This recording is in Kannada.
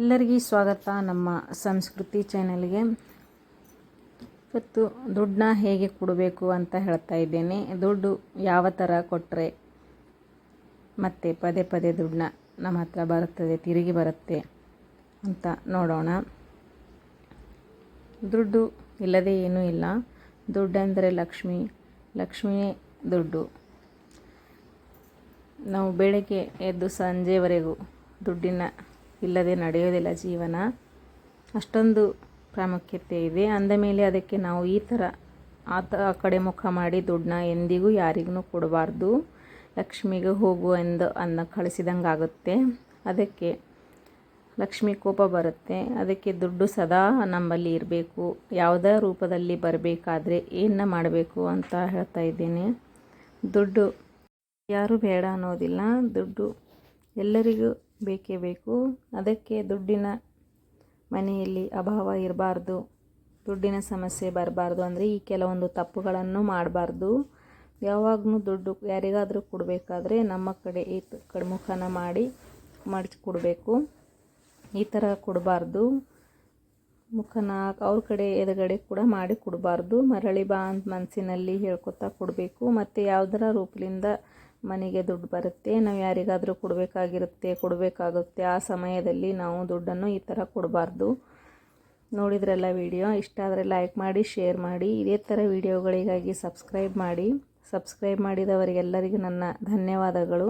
ಎಲ್ಲರಿಗೂ ಸ್ವಾಗತ ನಮ್ಮ ಸಂಸ್ಕೃತಿ ಚಾನೆಲ್ಗೆ. ಇವತ್ತು ದುಡ್ಡನ್ನ ಹೇಗೆ ಕೊಡಬೇಕು ಅಂತ ಹೇಳ್ತಾ ಇದ್ದೇನೆ. ದುಡ್ಡು ಯಾವ ಥರ ಕೊಟ್ಟರೆ ಮತ್ತೆ ಪದೇ ಪದೇ ದುಡ್ಡನ್ನ ನಮ್ಮ ಹತ್ರ ಬರುತ್ತದೆ, ತಿರುಗಿ ಬರುತ್ತೆ ಅಂತ ನೋಡೋಣ. ದುಡ್ಡು ಇಲ್ಲದೆ ಏನೂ ಇಲ್ಲ. ದುಡ್ಡೆಂದರೆ ಲಕ್ಷ್ಮಿ, ಲಕ್ಷ್ಮಿಯೇ ದುಡ್ಡು. ನಾವು ಬೆಳಗ್ಗೆ ಎದ್ದು ಸಂಜೆವರೆಗೂ ದುಡ್ಡಿನ ಇಲ್ಲದೆ ನಡೆಯೋದಿಲ್ಲ ಜೀವನ. ಅಷ್ಟೊಂದು ಪ್ರಾಮುಖ್ಯತೆ ಇದೆ. ಅಂದಮೇಲೆ ಅದಕ್ಕೆ ನಾವು ಈ ಥರ ಆತ ಆ ಕಡೆ ಮುಖ ಮಾಡಿ ದುಡ್ಡನ್ನ ಎಂದಿಗೂ ಯಾರಿಗೂ ಕೊಡಬಾರ್ದು. ಲಕ್ಷ್ಮಿಗೆ ಹೋಗು ಎಂದು ಅನ್ನ ಕಳಿಸಿದಂಗೆ ಆಗುತ್ತೆ. ಅದಕ್ಕೆ ಲಕ್ಷ್ಮಿ ಕೋಪ ಬರುತ್ತೆ. ಅದಕ್ಕೆ ದುಡ್ಡು ಸದಾ ನಮ್ಮಲ್ಲಿ ಇರಬೇಕು. ಯಾವುದೇ ರೂಪದಲ್ಲಿ ಬರಬೇಕಾದ್ರೆ ಏನು ಮಾಡಬೇಕು ಅಂತ ಹೇಳ್ತಾ ಇದ್ದೀನಿ. ದುಡ್ಡು ಯಾರೂ ಬೇಡ ಅನ್ನೋದಿಲ್ಲ. ದುಡ್ಡು ಎಲ್ಲರಿಗೂ ಬೇಕೇ ಬೇಕು. ಅದಕ್ಕೆ ದುಡ್ಡಿನ ಮನೆಯಲ್ಲಿ ಅಭಾವ ಇರಬಾರ್ದು. ದುಡ್ಡಿನ ಸಮಸ್ಯೆ ಬರಬಾರ್ದು ಅಂದರೆ ಈ ಕೆಲವೊಂದು ತಪ್ಪುಗಳನ್ನು ಮಾಡಬಾರ್ದು. ಯಾವಾಗಲೂ ದುಡ್ಡು ಯಾರಿಗಾದರೂ ಕೊಡಬೇಕಾದ್ರೆ ನಮ್ಮ ಕಡೆ ಈ ಕಡೆ ಮುಖನ ಮಾಡಿ ಮಡಚಿ ಕೊಡಬೇಕು. ಈ ಥರ ಕೊಡಬಾರ್ದು. ಮುಖನ ಅವ್ರ ಕಡೆ ಎದುರುಗಡೆ ಕೂಡ ಮಾಡಿ ಕೊಡಬಾರ್ದು. ಮರಳಿ ಬಾ ಅಂತ ಮನಸ್ಸಿನಲ್ಲಿ ಹೇಳ್ಕೊತಾ ಕೊಡಬೇಕು. ಮತ್ತು ಯಾವುದರ ರೂಪದಿಂದ ಮನೆಗೆ ದುಡ್ಡು ಬರುತ್ತೆ, ನಾವು ಯಾರಿಗಾದರೂ ಕೊಡಬೇಕಾಗಿರುತ್ತೆ, ಕೊಡಬೇಕಾಗುತ್ತೆ, ಆ ಸಮಯದಲ್ಲಿ ನಾವು ದುಡ್ಡನ್ನು ಈ ಥರ ಕೊಡಬಾರ್ದು. ನೋಡಿದ್ರಲ್ಲ ವಿಡಿಯೋ, ಇಷ್ಟ ಆದರೆ ಲೈಕ್ ಮಾಡಿ ಶೇರ್ ಮಾಡಿ, ಇದೇ ಥರ ವಿಡಿಯೋಗಳಿಗಾಗಿ ಸಬ್ಸ್ಕ್ರೈಬ್ ಮಾಡಿ. ಸಬ್ಸ್ಕ್ರೈಬ್ ಮಾಡಿದವರಿಗೆಲ್ಲರಿಗೂ ನನ್ನ ಧನ್ಯವಾದಗಳು.